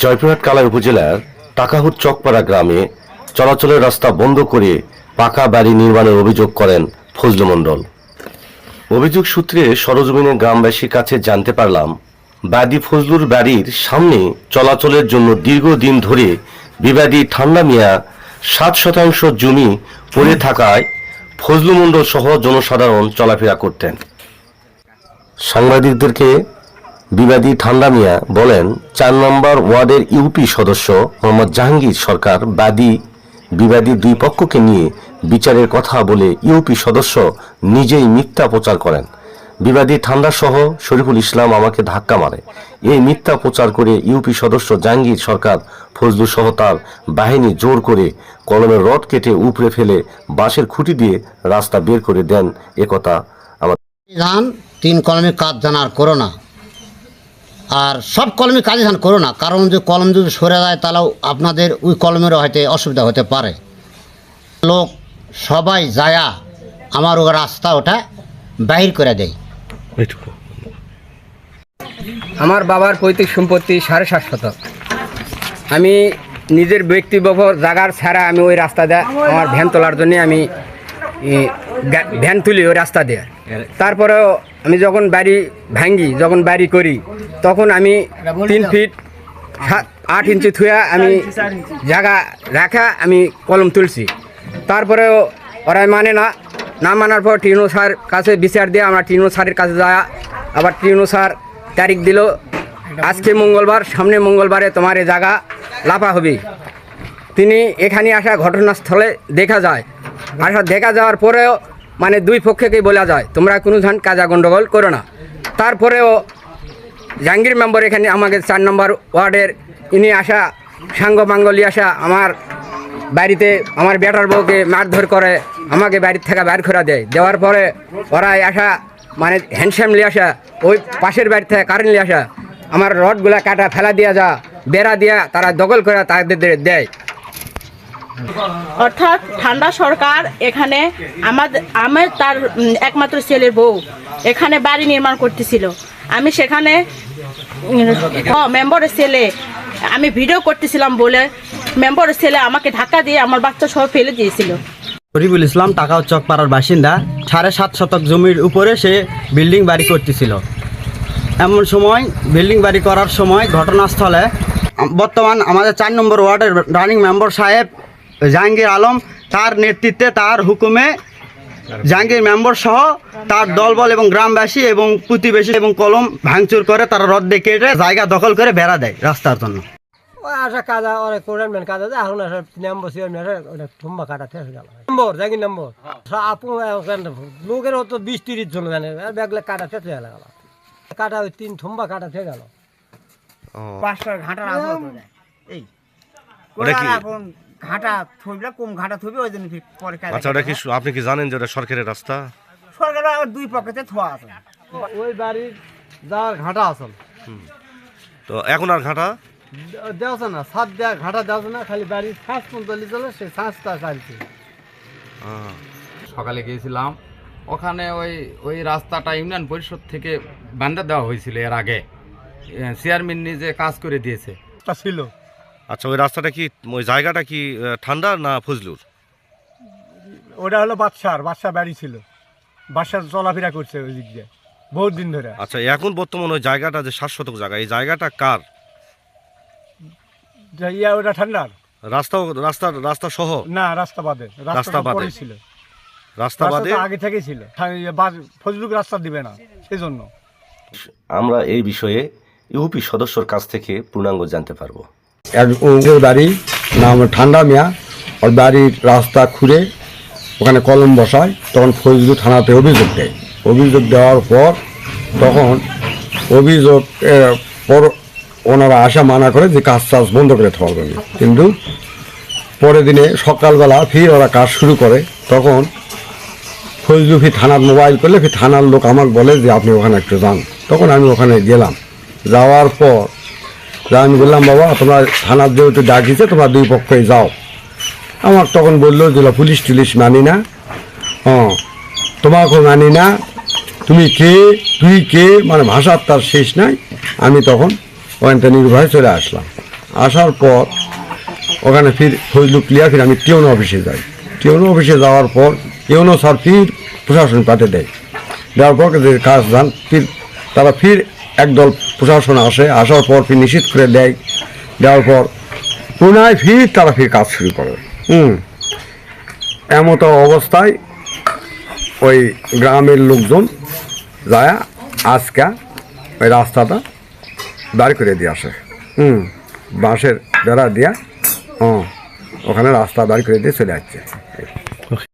জয়পুরহাট কালাই উপজেলার টাকাহুর চকপাড়া গ্রামে চলাচলের রাস্তা বন্ধ করে পাকা বাড়ি নির্মাণের অভিযোগ করেন ফজলু মণ্ডল। অভিযোগ সূত্রে সরজমিনের গ্রামবাসীর কাছে জানতে পারলাম, বাদী ফজলুর বাড়ির সামনে চলাচলের জন্য দীর্ঘদিন ধরে বিবাদী ঠান্ডা মিয়া সাত শতাংশ জমি পড়ে থাকায় ফজলু মণ্ডল সহ জনসাধারণ চলাফেরা করতেন। সাংবাদিকদেরকে বিবাদী ঠান্ডা মিয়া বলেন, চার নম্বর ওয়ার্ডের ইউপি সদস্য মোহাম্মদ জাহাঙ্গীর সরকার বাদী বিবাদী দুই পক্ষকে নিয়ে বিচারের কথা বলে ইউপি সদস্য নিজেই মিথ্যা প্রচার করেন। বিবাদী ঠান্ডা সহ শরীফুল ইসলাম আমাকে ধাক্কা মারে। এই মিথ্যা প্রচার করে ইউপি সদস্য জাহাঙ্গীর সরকার ফজলু সহ তার বাহিনী জোর করে কলমের রড কেটে উপড়ে ফেলে বাঁশের খুঁটি দিয়ে রাস্তা বের করে দেন একথা আমার তিন কলমে কাজ জানার করো না। আর সব কলমে কাজে ধান করো না কারণ যে কলম যদি সরে যায় তাহলেও আপনাদের ওই কলমেরও হয়তো অসুবিধা হতে পারে। লোক সবাই যায়া আমার ও রাস্তা ওটা বাহির করে দেয়। আমার বাবার পৈতৃক সম্পত্তি সাড়ে সাত শতক। আমি নিজের ব্যক্তিগত জাগার ছাড়া আমি ওই রাস্তা দিয়ে আমার ভ্যান তোলার জন্য আমি ই, ভ্যান তুলি ওই রাস্তা দিয়ে। তারপরেও আমি যখন বাড়ি ভাঙ্গি যখন বাড়ি করি তখন আমি তিন ফিট সাত আট ইঞ্চি থুয়া আমি জায়গা রাখা আমি কলম তুলছি। তারপরেও ওরা মানে না না মানার পর টিনো স্যার কাছে বিচার দিয়ে আমরা টিনো স্যারের কাছে যাওয়া। আবার টিনো স্যার তারিখ দিল আজকে মঙ্গলবার সামনে মঙ্গলবারে তোমার এ জায়গা লাফা হবে। তিনি এখানে আসা ঘটনাস্থলে দেখা যায়। আসা দেখা যাওয়ার পরেও মানে দুই পক্ষকেই বলা যায় তোমরা কোনো ধান কাজা গণ্ডগোল করো না। তারপরেও জাহাঙ্গীর মেম্বার এখানে আমাকে চার নম্বর ওয়ার্ডের, ইনি আসা, সাঙ্গ মাঙ্গলি আসা আমার বাড়িতে, আমার বেটার বউকে মারধর করে, আমাকে বাড়ির থেকে বাইর করে দেয়। দেওয়ার পরে ওরাই আসা মানে হ্যান্ডসাম নিয়ে আসা, ওই পাশের বাড়ি থেকে কারেন্ট নিয়ে আসা, আমার রডগুলা কাটা, ফেলা দিয়া যা, বেড়া দিয়া তারা দখল করে তাদের দেয়। অর্থাৎ ঠান্ডা সরকার এখানে আমাদের আমার তার একমাত্র ছেলের বউ, এখানে বাড়ি নির্মাণ করতেছিল। আমি সেখানে মেম্বরের ছেলে। আমি ভিডিও করতেছিলাম বলে মেম্বরের ছেলে আমাকে ধাক্কা দিয়ে আমার বাচ্চা সহ ফেলে দিয়েছিল। শরীফুল ইসলাম টাকা চক পাড়ার বাসিন্দা, সাড়ে সাত শতক জমির উপরে সে বিল্ডিং বাড়ি করতেছিল। এমন সময়, বিল্ডিং বাড়ি করার সময় ঘটনাস্থলে বর্তমান আমাদের চার নম্বর ওয়ার্ডের রানিং মেম্বার সাহেব জাহাঙ্গীর আলম তার নেতৃত্বে তার হুকুমে জাহাঙ্গীর মেম্বার সহ তার দলবল এবং গ্রামবাসী এবং প্রতিবেশী এবং কলম ভাঙচুর করে তারা রদ্দে কেটে জায়গা দখল করে বেড়া দেয় রাস্তার জন্য। আসা যায় এখন আসা নম্বর সিও মেরে ওটা ঠুম্বা কাটা থেকে গেল। নম্বর জাগি নম্বর। আপু লোকের হতো বিশ তিরিশ জন জানে ব্যাগলে কাটা থেকে গেল। কাটা ওই তিন ঠুম্বা কাটা থেকে গেল। পাঁচটা ঘাটার এই। এখন ঘাটা থইবে কম ঘাটা থইবে ওই জন্য পরে কাজ আচ্ছা ওটা কি আপনি কি জানেন যে ওটা সরকারের রাস্তা? সরকার দুই পকেটে থোয়া আছে। ওই বাড়ির যাওয়ার ঘাটা আসল তো এখন আর ঘাটা? দেওয়া না সাত দেওয়া ঘাটা দেওয়া না খালি বাড়ির শ্বাস পঞ্চল্লিশ চলে সে শ্বাসটা চালছে। সকালে গিয়েছিলাম ওখানে ওই ওই রাস্তাটা ইউনিয়ন পরিষদ থেকে বান্ধা দেওয়া হয়েছিল এর আগে। চেয়ারম্যান নিজে কাজ করে দিয়েছে। ছিল। আচ্ছা ওই রাস্তাটা কি ওই জায়গাটা কি ঠান্ডা না ফজলুর? ওটা হলো বাদশার বাদশা বাড়ি ছিল। বাদশা চলাফেরা করছে ওই দিক দিয়ে বহুত দিন ধরে। আচ্ছা এখন বর্তমান ওই জায়গাটা যে সাত শতক জায়গা এই জায়গাটা কার? ইয়া ওটা ঠান্ডার? রাস্তা রাস্তা রাস্তা সহ? না রাস্তা বাদে। রাস্তা বাদে। ছিল। রাস্তা বাদে? আগে থেকেই ছিল। ফজলুক রাস্তা দিবে না সেই জন্য আমরা এই বিষয়ে ইউপি সদস্যর কাছ থেকে পূর্ণাঙ্গ জানতে পারব। এক ওদের বাড়ি, নাম ঠান্ডা মিয়া। ওর বাড়ির রাস্তা খুঁড়ে ওখানে কলম বসায়, তখন ফজলু থানাতে অভিযোগ দেয়। অভিযোগ দেওয়ার পর তখন অভিযোগ পর ওনারা আসা মানা করে যে কাজ টাজ বন্ধ করে থাকবে কিন্তু পরের দিনে সকালবেলা ফির ওরা কাজ শুরু করে, তখন ফজলু ফির থানার মোবাইল করলে ফি থানার লোক আমাকে বলে যে আপনি ওখানে একটু যান। তখন আমি ওখানে গেলাম। যাওয়ার পর তা আমি বললাম, বাবা, তোমরা থানার যেহেতু ডাকিছে তোমরা দুই পক্ষে যাও। আমার তখন বলল যে পুলিশ টুলিশ মানি না। হ্যাঁ তোমাকেও মানি না। তুমি কে? তুই কে? মানে ভাষার তার শেষ নাই। আমি তখন ওখান থেকে নির্ভয়ে চলে আসলাম। আসার পর ওখানে ফির ফজলু ক্লিয়ার, ফির আমি টিউন অফিসে যাই। টিউন অফিসে যাওয়ার পর টিউনও স্যার ফির প্রশাসন পাঠিয়ে দেয়। দেওয়ার পর কাজ যান, ফির তারা ফির একদল প্রশাসন আসে, আসার পর ফির নিষিদ্ধ করে দেয়। দেওয়ার পর পুনরায় ফির তারা ফির কাজ শুরু করে। হুম। এমত অবস্থায় ওই গ্রামের লোকজন যায়, আজকা ওই রাস্তাটা দাঁড় করে দিয়ে আসে। হুম। বাঁশের বেড়া দিয়া হ্যাঁ ওখানে রাস্তা দাঁড় করে দিয়ে চলে যাচ্ছে